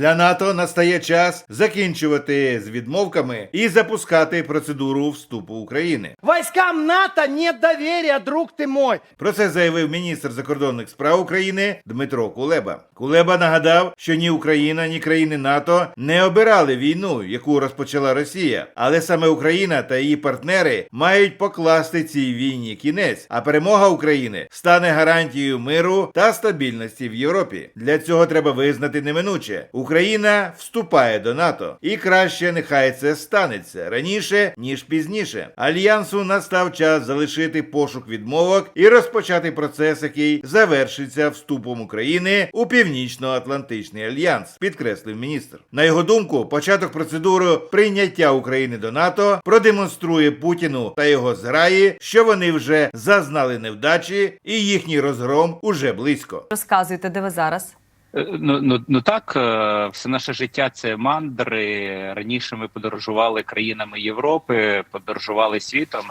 Для НАТО настає час закінчувати з відмовками і запускати процедуру вступу України. Войскам НАТО нет доверия, друг ты мой. Про це заявив міністр закордонних справ України Дмитро Кулеба. Кулеба нагадав, що ні Україна, ні країни НАТО не обирали війну, яку розпочала Росія, але саме Україна та її партнери мають покласти цій війні кінець. А перемога України стане гарантією миру та стабільності в Європі. Для цього треба визнати неминуче: Україна вступає до НАТО, і краще нехай це станеться раніше ніж пізніше. Альянсу настав час залишити пошук відмовок і розпочати процес, який завершиться вступом України у Північно-Атлантичний альянс, підкреслив міністр. На його думку, початок процедури прийняття України до НАТО продемонструє Путіну та його зграї, що вони вже зазнали невдачі, і їхній розгром уже близько. Розказуйте, де ви зараз? Е, Ну, ну, ну так, е, все наше життя це мандри. Раніше ми подорожували країнами Європи, подорожували світом.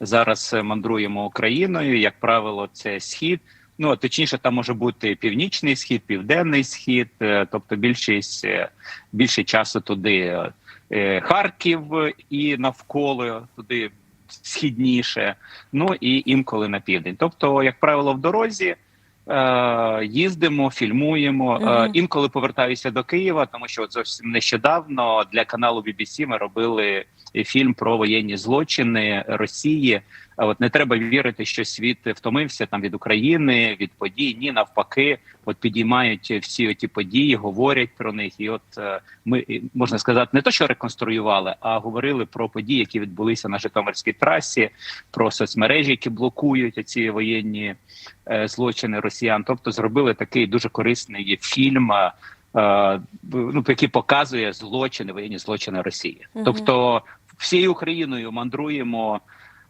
Зараз е, мандруємо Україною. Як правило, це схід. Ну точніше, там може бути північний схід, південний схід, тобто більшість більше часу туди Харків і навколо туди східніше. Ну і інколи на південь. Тобто, як правило, в дорозі. Е, їздимо, фільмуємо. Е, Мгм. інколи повертаюся до Києва, тому що от зовсім нещодавно для каналу BBC ми робили фільм про воєнні злочини Росії. От не треба вірити, що світ втомився там від України, від подій. Ні, навпаки, от підіймають всі ті події, говорять про них. І от е, ми можна сказати, не то, що реконструювали, а говорили про події, які відбулися на Житомирській трасі, про соцмережі, які блокують ці воєнні е, злочини росіян. Тобто зробили такий дуже корисний фільм. е, Ну, який показує злочини, воєнні злочини Росії, тобто всією Україною мандруємо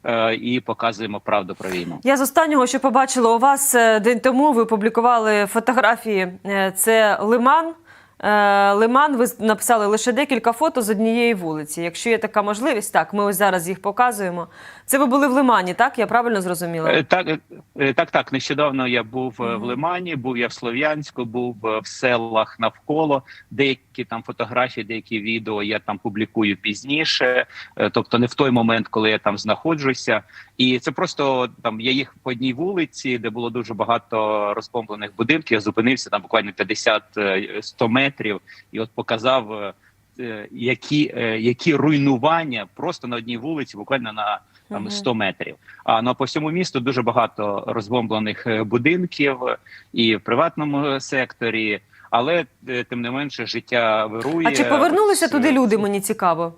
е, і показуємо правду про війну. Я з останнього, що побачила у вас е, день тому, ви публікували фотографії. Е, Це Лиман. Е, Лиман, ви написали лише декілька фото з однієї вулиці. Якщо є така можливість, так, ми ось зараз їх показуємо. Це ви були в Лимані, так? Я правильно зрозуміла? Е, Так, е, так, так. Нещодавно я був е, в Лимані, був я в Слов'янську, був в селах навколо. Деякі там фотографії, деякі відео я там публікую пізніше, тобто не в той момент, коли я там знаходжуся. І це просто там я їх по одній вулиці, де було дуже багато розбомблених будинків. Я зупинився там буквально 50-100 метрів, і от показав. е, е, Які, е, які руйнування просто на одній вулиці, буквально на там Мгм. 100 метрів. А ну, а по всьому місту дуже багато розбомблених е, будинків і в приватному секторі, але е, тим не менше життя вирує. А чи повернулися туди е, люди? Мені цікаво.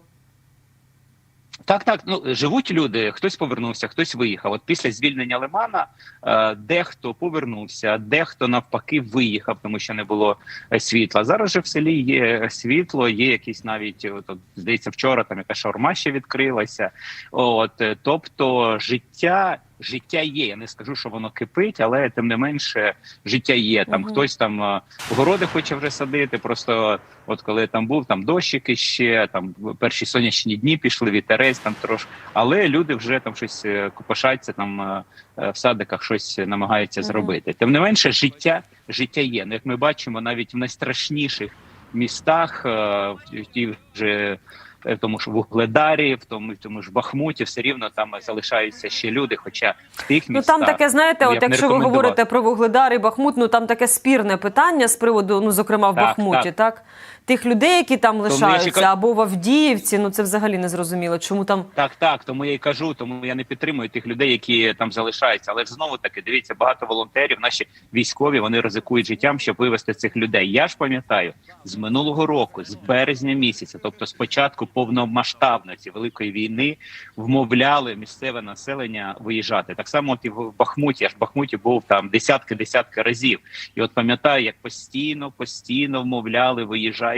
Так, так. Ну живуть люди. Хтось повернувся, хтось виїхав. От після звільнення Лимана е, дехто повернувся, дехто навпаки виїхав, тому що не було е, світла. Зараз же в селі є світло, є якісь навіть от, здається, вчора там яка шаурма ще відкрилася. От е, тобто життя. Життя є. Я не скажу, що воно кипить, але тим не менше життя є. Там Мгм. хтось там е, городи хоче вже садити. Просто от коли там був, там дощики ще там перші сонячні дні пішли, вітерець там трошки. Але люди вже там щось е, копошаться там е, в садиках, щось намагаються Мгм. зробити. Тим не менше, життя життя є. Ну, як ми бачимо, навіть в найстрашніших містах, в ті вже в тому ж Вугледарі, в тому, в тому ж Бахмуті, все рівно там залишаються ще люди. Хоча в тих Ну там таке, знаєте, от якщо ви говорите про Вугледар і Бахмут, ну там таке спірне питання з приводу, ну зокрема в Так, Бахмуті, так. Тих людей, які там я ще або в Авдіївці, ну це взагалі не зрозуміло. Чому там Так, так, тому я й кажу, тому я не підтримую тих людей, які там залишаються. Але ж знову таки дивіться, багато волонтерів, наші військові, вони ризикують життям, щоб вивести цих людей. Я ж пам'ятаю з минулого року, з березня місяця, тобто з початку повномасштабної великої війни, вмовляли місцеве населення виїжджати. Так само, от і в Бахмуті. Я ж в Бахмуті був там десятки-десятки разів. І от пам'ятаю, як постійно, постійно вмовляли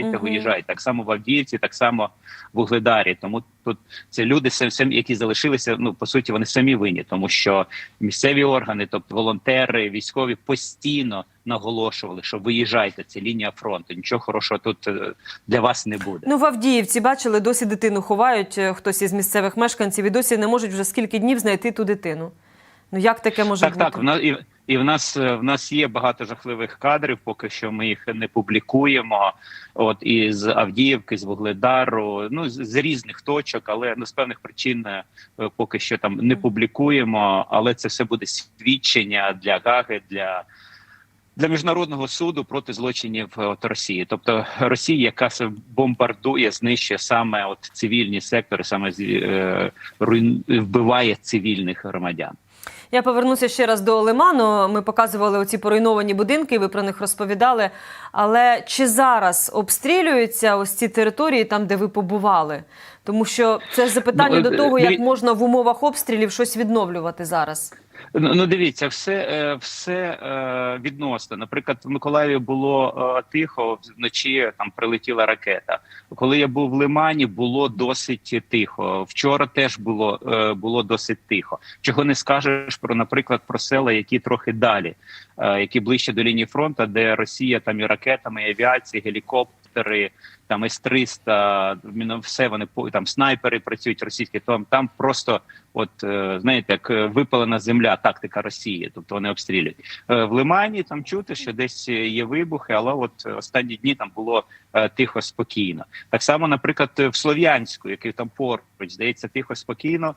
виїжджайте, Мгм. виїжджайте. Так само в Авдіївці, так само в Угледарі. Тому тут це люди, сам- самі, які залишилися. Ну по суті, вони самі винні, тому що місцеві органи, тобто волонтери, військові, постійно наголошували, що виїжджайте. Це лінія фронту. Нічого хорошого тут е, для вас не буде. ну в Авдіївці бачили, досі дитину ховають е, хтось із місцевих мешканців і досі не можуть вже скільки днів знайти ту дитину. Ну як таке може так, бути? так. Нас і в нас е, в нас є багато жахливих кадрів, поки що ми їх не публікуємо. От і з Авдіївки, з Вугледару, ну з, з різних точок, але ну з певних причин е, поки що там не публікуємо. Але це все буде свідчення для Гаги для. Для міжнародного суду проти злочинів е, от Росії, тобто Росії, яка се бомбардує, знищує саме от цивільні сектори, саме е, руйн... вбиває цивільних громадян. Я повернуся ще раз до Лиману. Ми показували оці поруйновані будинки, ви про них розповідали. Але чи зараз обстрілюються ось ці території там, де ви побували? Тому що це запитання Ну, до е, того, як можна в умовах обстрілів щось відновлювати зараз. Ну, ну дивіться, все, е, все е, відносно. Наприклад, в Миколаєві було е, тихо, вночі там прилетіла ракета. Коли я був в Лимані, було досить тихо. Вчора теж було, було досить тихо. Чого не скажеш про, наприклад, про села, які трохи далі, які ближче до лінії фронту, де Росія там і ракетами, і авіації, гелікоптери. Там С-300, міно- все вони там снайпери працюють російські. Там там просто, от е, знаєте, як е, випалена земля, тактика Росії, тобто вони обстрілюють Е, в Лимані. Там чути, що десь є вибухи, але от останні дні там було тихо, спокійно. Так само, наприклад, в Слов'янську, який там поруч, здається, тихо, спокійно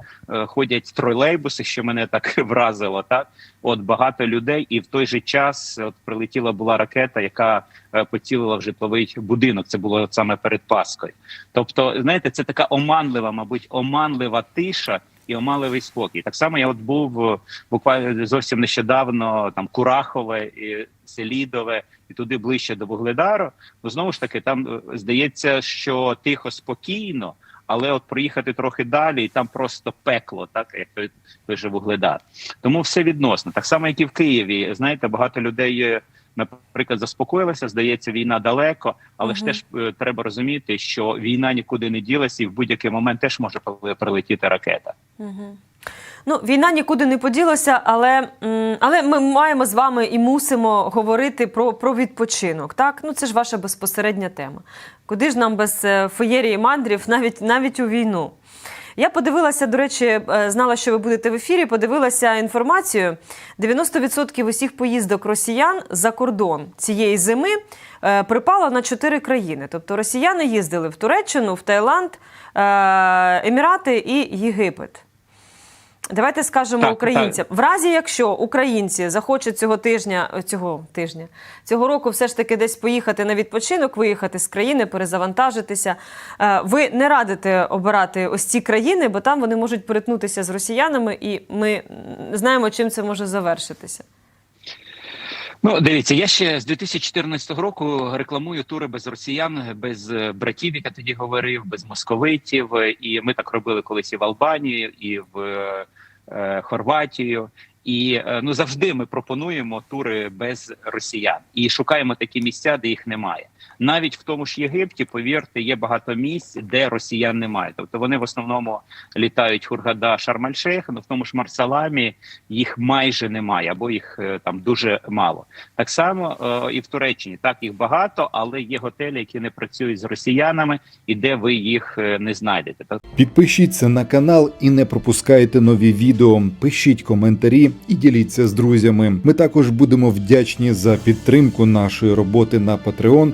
ходять тролейбуси, що мене так вразило. Так, от багато людей, і в той же час от прилетіла була ракета, яка поцілила в житловий будинок. Це було саме перед Паскою. Тобто, знаєте, це така оманлива, мабуть, оманлива тиша. І оманливий спокій. Так само я от був е, буквально зовсім нещодавно там Курахове, і Селідове, і туди ближче до Вугледару. Ну знову ж таки, там е, здається, що тихо, спокійно, але от приїхати трохи далі, і там просто пекло, так як той, той же Вугледар. Тому все відносно. Так само, як і в Києві. Знаєте, багато людей. Наприклад, заспокоїлися, здається, війна далеко, але ж теж е, треба розуміти, що війна нікуди не ділася, і в будь-який момент теж може прилетіти ракета. Угу. Ну, війна нікуди не поділася, але, але ми маємо з вами і мусимо говорити про, про відпочинок. Так? Ну, це ж ваша безпосередня тема. Куди ж нам без е, феєрії мандрів навіть, навіть у війну? Я подивилася, до речі, е, знала, що ви будете в ефірі. Подивилася інформацію. 90% усіх поїздок росіян за кордон цієї зими е, припало на чотири країни. Тобто росіяни їздили в Туреччину, в Таїланд, е, Емірати і Єгипет. Давайте скажемо Так, українцям. В разі, якщо українці захочуть цього тижня, цього тижня, цього року все ж таки десь поїхати на відпочинок, виїхати з країни, перезавантажитися. е, Ви не радите обирати ось ці країни, бо там вони можуть перетнутися з росіянами, і ми знаємо, чим це може завершитися. Ну, дивіться, я ще з 2014 року рекламую тури без росіян, без е, братів, як я тоді говорив, без московитів. І ми так робили колись і в Албанію, і в е, Хорватію. І е, ну завжди ми пропонуємо тури без росіян і шукаємо такі місця, де їх немає. Навіть в тому ж Єгипті, повірте, є багато місць, де росіян немає. Тобто вони в основному літають Хургада, Шарм-Аль-Шейх, ну в тому ж Марсаламі їх майже немає, або їх е, там дуже мало. Так само е, і в Туреччині так їх багато, але є готелі, які не працюють з росіянами, і де ви їх е, не знайдете. Підпишіться на канал і не пропускайте нові відео. Пишіть коментарі і діліться з друзями. Ми також будемо вдячні за підтримку нашої роботи на Patreon